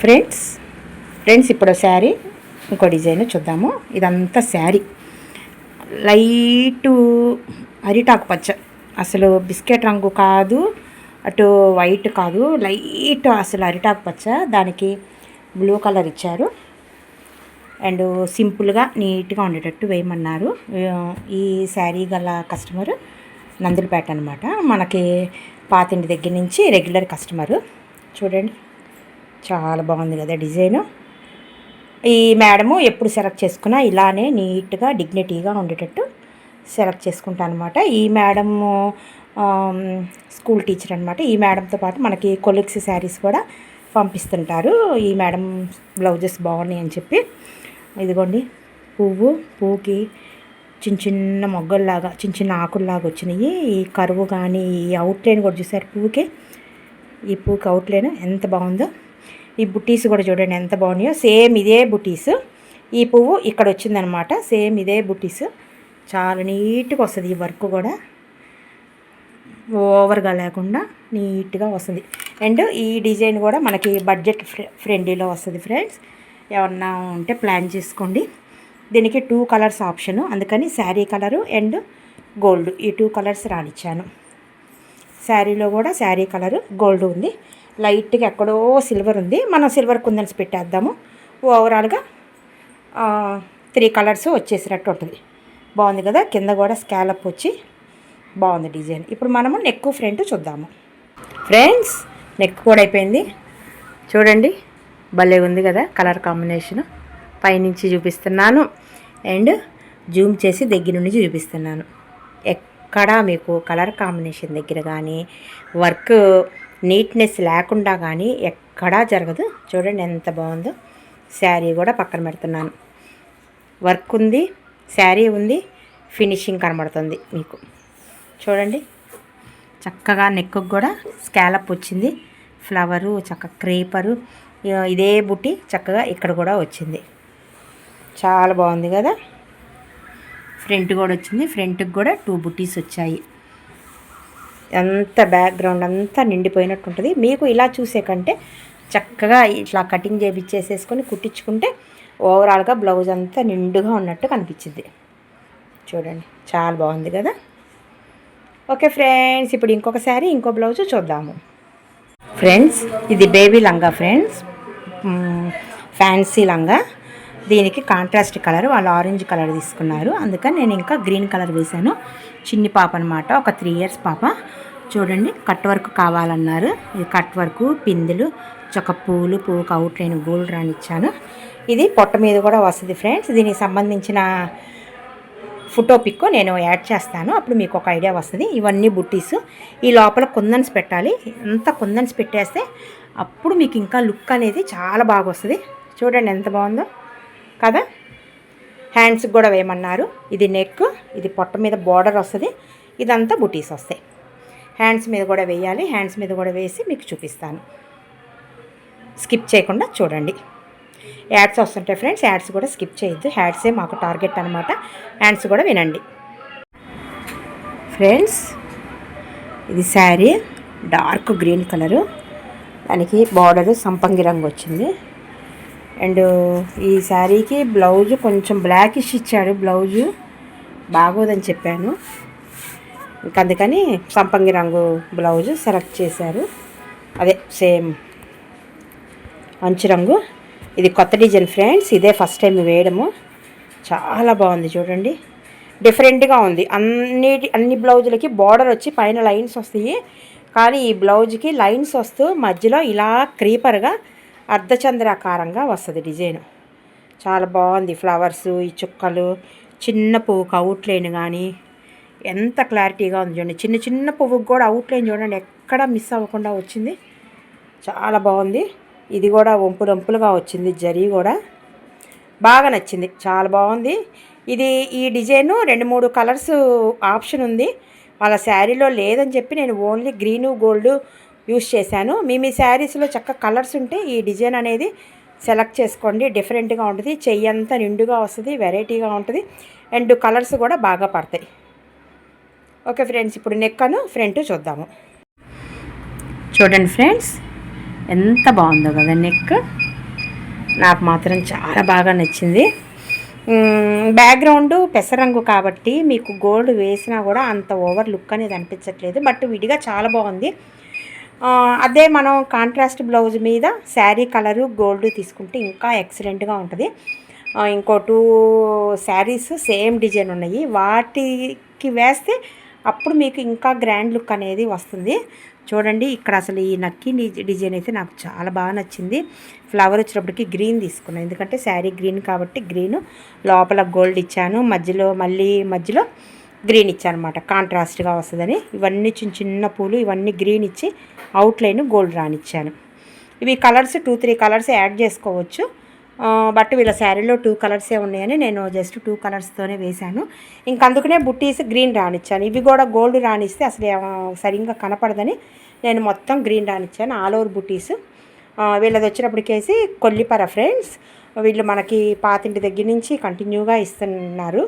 Friends friends ఇప్పుడు శారీ ఇంకో design చూద్దాము. ఇదంతా శారీ. లైటు అరిటాకు పచ్చ. అసలు బిస్కెట్ రంగు కాదు అటు వైట్ కాదు లైట్ అసలు అరిటాకు పచ్చ. దానికి బ్లూ కలర్ ఇచ్చారు. అండ్ సింపుల్గా నీట్గా ఉండేటట్టు వేయమన్నారు. ఈ శారీ గల కస్టమర్ నందులపేట అనమాట మనకి పాతింటి దగ్గర నుంచి రెగ్యులర్ కస్టమరు. చూడండి. చాలా బాగుంది కదా డిజైను. ఈ మేడము ఎప్పుడు సెలెక్ట్ చేసుకున్నా ఇలానే నీట్గా డిగ్నిటీగా ఉండేటట్టు సెలెక్ట్ చేసుకుంటాను అనమాట ఈ మేడము స్కూల్ టీచర్ అనమాట ఈ మేడంతో పాటు మనకి కొలిక్స్ శారీస్ కూడా పంపిస్తుంటారు. ఈ మేడం బ్లౌజెస్ బాగున్నాయి అని చెప్పి. ఇదిగోండి పువ్వు పువ్వుకి చిన్న చిన్న మొగ్గల్లాగా చిన్న చిన్న ఆకుల్లాగా వచ్చినాయి. ఈ కరువు కానీ ఈ అవుట్లైన్ కూడా చూసారు పువ్వుకి? ఈ పువ్వుకి అవుట్లైన్ ఎంత బాగుందో. ఈ బుటీస్ కూడా చూడండి ఎంత బాగున్నాయో. సేమ్ ఇదే బుటీస్ ఈ పువ్వు ఇక్కడ వచ్చిందనమాట. సేమ్ ఇదే బుటీస్ చాలా నీట్గా వస్తుంది ఈ వర్క్ కూడా. ఓవర్గా లేకుండా నీట్గా వస్తుంది. అండ్ ఈ డిజైన్ కూడా మనకి బడ్జెట్ ఫ్రెండ్లీలో వస్తుంది ఫ్రెండ్స్. ఏమన్నా ఉంటే ప్లాన్ చేసుకోండి. దీనికి టూ కలర్స్ ఆప్షను. అందుకని శారీ కలరు అండ్ గోల్డ్. ఈ టూ కలర్స్ రానిచ్చాను. శారీలో కూడా శారీ కలరు గోల్డ్ ఉంది. లైట్గా ఎక్కడో సిల్వర్ ఉంది. మనం సిల్వర్ కుందన్స్ పెట్టేద్దాము. ఓవరాల్గా త్రీ కలర్స్ వచ్చేసినట్టు ఉంటుంది. బాగుంది కదా? కింద కూడా స్కాలప్ వచ్చి బాగుంది డిజైన్. ఇప్పుడు మనము నెక్ ఫ్రంట్ చూద్దాము. ఫ్రెండ్స్ నెక్ కూడా అయిపోయింది. చూడండి భలే ఉంది కదా కలర్ కాంబినేషన్. పైనుంచి చూపిస్తున్నాను. అండ్ జూమ్ చేసి దగ్గర నుండి చూపిస్తున్నాను. ఎక్కడా మీకు కలర్ కాంబినేషన్ దగ్గర కానీ వర్క్ నీట్నెస్ లేకుండా కానీ ఎక్కడా జరగదు. చూడండి ఎంత బాగుందో. శారీ కూడా పక్కన పెడుతున్నాను. వర్క్ ఉంది శారీ ఉంది ఫినిషింగ్ కనబడుతుంది మీకు. చూడండి. చక్కగా నెక్కు కూడా స్కాలప్ వచ్చింది. ఫ్లవరు చక్క క్రేపరు ఇదే బుట్టి చక్కగా ఇక్కడ కూడా వచ్చింది. చాలా బాగుంది కదా? ఫ్రంట్ కూడా వచ్చింది. ఫ్రంట్కి కూడా టూ బుట్టీస్ వచ్చాయి. అంత బ్యాక్గ్రౌండ్ అంతా నిండిపోయినట్టు ఉంటుంది మీకు ఇలా చూసే కంటే చక్కగా ఇట్లా కటింగ్ చేపించేసేసుకొని కుట్టించుకుంటే ఓవరాల్గా బ్లౌజ్ అంతా నిండుగా ఉన్నట్టు కనిపించింది చూడండి చాలా బాగుంది కదా? ఓకే ఫ్రెండ్స్ ఇప్పుడు ఇంకొక శారీ ఇంకో బ్లౌజ్ చూద్దాము. ఫ్రెండ్స్ ఇది బేబీ లంగా ఫ్రెండ్స్. ఫ్యాన్సీ లంగా. దీనికి కాంట్రాస్ట్ కలర్ వాళ్ళు ఆరెంజ్ కలర్ తీసుకున్నారు. అందుకని నేను ఇంకా గ్రీన్ కలర్ వేశాను. చిన్ని పాప అనమాట ఒక త్రీ ఇయర్స్ పాప. చూడండి కట్ వర్క్ కావాలన్నారు. ఇది కట్ వర్క్ పిందెలు చొక్క పూలు పువ్వుకి అవుట్లైన్ గోల్డ్ రానిచ్చాను ఇది పొట్ట మీద కూడా వస్తుంది ఫ్రెండ్స్ దీనికి సంబంధించిన ఫోటో పిక్ నేను యాడ్ చేస్తాను. అప్పుడు మీకు ఒక ఐడియా వస్తుంది. ఇవన్నీ బుట్టీస్. ఈ లోపల కుందన్స్ పెట్టాలి. అంత కుందన్స్ పెట్టేస్తే అప్పుడు మీకు ఇంకా లుక్ అనేది చాలా బాగా వస్తుంది. చూడండి ఎంత బాగుందో. కదా? హ్యాండ్స్కి కూడా వేయమన్నారు ఇది నెక్ ఇది పొట్ట మీద బార్డర్ వస్తుంది ఇదంతా బుటీస్ వస్తాయి. హ్యాండ్స్ మీద కూడా వేయాలి హ్యాండ్స్ మీద కూడా వేసి మీకు చూపిస్తాను. స్కిప్ చేయకుండా చూడండి. యాడ్స్ వస్తుంటాయి ఫ్రెండ్స్ యాడ్స్ కూడా స్కిప్ చేయొద్దు. యాడ్సే మాకు టార్గెట్ అనమాట యాడ్స్ కూడా వినండి. ఫ్రెండ్స్ ఇది శారీ డార్క్ గ్రీన్ కలరు దానికి బార్డరు సంపంగి రంగు వచ్చింది. అండ్ ఈ శారీకి బ్లౌజ్ కొంచెం బ్లాకిష్ ఇచ్చాడు బ్లౌజు. బాగోదని చెప్పాను. ఇంకా అందుకని సంపంగి రంగు బ్లౌజ్ సెలెక్ట్ చేశారు. అదే సేమ్ అంచు రంగు ఇది కొత్త డిజైన్ ఫ్రెండ్స్ ఇదే ఫస్ట్ టైం వేయడము. చాలా బాగుంది చూడండి. డిఫరెంట్గా ఉంది. అన్నిటి అన్ని బ్లౌజులకి బార్డర్ వచ్చి పైన లైన్స్ వస్తాయి. కానీ ఈ బ్లౌజ్కి లైన్స్ వస్తూ మధ్యలో ఇలా క్రీపర్గా అర్ధచంద్రాకారంగా వస్తుంది డిజైన్. చాలా బాగుంది ఫ్లవర్స్ ఈ చుక్కలు చిన్న పువ్వుకు అవుట్లైన్ కానీ ఎంత క్లారిటీగా ఉంది చూడండి. చిన్న చిన్న పువ్వుకి కూడా అవుట్లైన్ చూడండి ఎక్కడ మిస్ అవ్వకుండా వచ్చింది. చాలా బాగుంది. ఇది కూడా వంపు వంపులుగా వచ్చింది జరీ కూడా. బాగా నచ్చింది చాలా బాగుంది. ఇది ఈ డిజైను రెండు మూడు కలర్స్ ఆప్షన్ ఉంది. వాళ్ళ శారీలో లేదని చెప్పి నేను ఓన్లీ గ్రీను గోల్డ్ యూస్ చేశాను. మీ మీ శారీస్లో చక్క కలర్స్ ఉంటే ఈ డిజైన్ అనేది సెలెక్ట్ చేసుకోండి. డిఫరెంట్గా ఉంటుంది. చెయ్యి అంతా నిండుగా వస్తుంది. వెరైటీగా ఉంటుంది. అండ్ కలర్స్ కూడా బాగా పడతాయి. ఓకే ఫ్రెండ్స్ ఇప్పుడు నెక్కను ఫ్రంట్ చూద్దాము. చూడండి ఫ్రెండ్స్ ఎంత బాగుందో కదా నెక్. నాకు మాత్రం చాలా బాగా నచ్చింది. బ్యాక్గ్రౌండ్ పెసరంగు కాబట్టి మీకు గోల్డ్ వేసినా కూడా అంత ఓవర్ లుక్ అనేది అనిపించట్లేదు. బట్ విడిగా చాలా బాగుంది. అదే మనం కాంట్రాస్ట్ బ్లౌజ్ మీద శారీ కలరు గోల్డ్ తీసుకుంటే ఇంకా ఎక్సలెంట్గా ఉంటుంది. ఇంకో టూ శారీస్ సేమ్ డిజైన్ ఉన్నాయి. వాటికి వేస్తే అప్పుడు మీకు ఇంకా గ్రాండ్ లుక్ అనేది వస్తుంది. చూడండి ఇక్కడ అసలు ఈ నక్కి డిజైన్ అయితే నాకు చాలా బాగా నచ్చింది. ఫ్లవర్ వచ్చినప్పటికి గ్రీన్ తీసుకున్నాను ఎందుకంటే శారీ గ్రీన్ కాబట్టి గ్రీన్. లోపల గోల్డ్ ఇచ్చాను. మధ్యలో మళ్ళీ మధ్యలో గ్రీన్ ఇచ్చాను అనమాట కాంట్రాస్ట్గా వస్తుందని. ఇవన్నీ చిన్న చిన్న పూలు ఇవన్నీ గ్రీన్ ఇచ్చి అవుట్లైన్ గోల్డ్ రానిచ్చాను ఇవి colours two three colours add చేసుకోవచ్చు. బట్ వీళ్ళ శారీలో టూ కలర్సే ఉన్నాయని నేను జస్ట్ టూ కలర్స్తోనే వేశాను. ఇంక అందుకనే బుట్టీస్ గ్రీన్ రానిచ్చాను ఇవి కూడా గోల్డ్ రానిస్తే అసలు సరిగ్గా కనపడదని నేను మొత్తం గ్రీన్ రానిచ్చాను ఆల్ ఓవర్ బుట్టీస్. వీళ్ళది వచ్చినప్పటికేసి కొల్లిపర ఫ్రెండ్స్. వీళ్ళు మనకి పాతింటి దగ్గర నుంచి కంటిన్యూగా ఇస్తున్నారు.